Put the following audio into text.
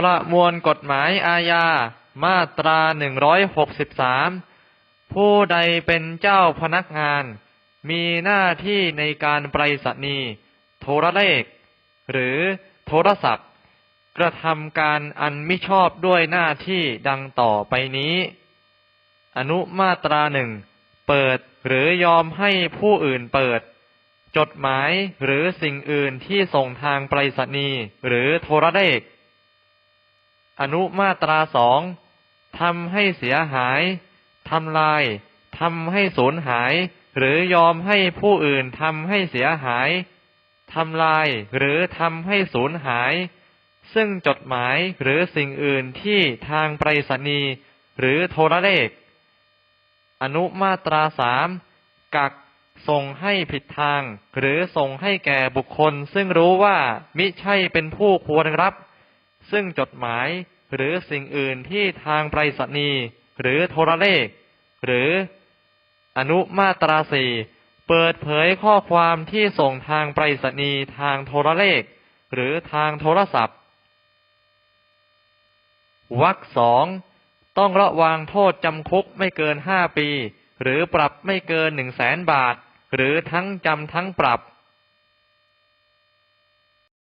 ประมวลกฎหมายอาญา มาตราหนึ่งร้อยหกสิบสามผู้ใดเป็นเจ้าพนักงาน มีหน้าที่ในการไปรษณีย์โทรเลข หรือโทรศัพท์ กระทำการอันมิชอบด้วยหน้าที่ดังต่อไปนี้ อนุมาตราหนึ่งเปิดหรือยอมให้ผู้อื่นเปิด จดหมายหรือสิ่งอื่นที่ส่งทางไปรษณีย์หรือโทรเลข อนุมาตราสองทำให้เสียหายทำลายทำให้สูญหาย หรือยอมให้ผู้อื่นทำให้เสียหายทำลายหรือทำให้สูญหาย ซึ่งจดหมายหรือสิ่งอื่นที่ทางไปรษณีย์หรือโทรเลข อนุมาตราสามกักส่งให้ผิดทาง หรือส่งให้แก่บุคคล ซึ่งรู้ว่ามิใช่เป็นผู้ควรรับ ซึ่งจดหมายหรือสิ่งอื่นที่ทางไปรษณีย์หรือโทรเลข หรืออนุมาตราสี่เปิดเผยข้อความที่ส่งทางไปรษณีย์ทางโทรเลข หรือทางโทรศัพท์วรรคสองต้องระวางโทษจำคุกไม่เกินห้าปี หรือปรับไม่เกินหนึ่งแสนบาท หรือทั้งจำทั้งปรับ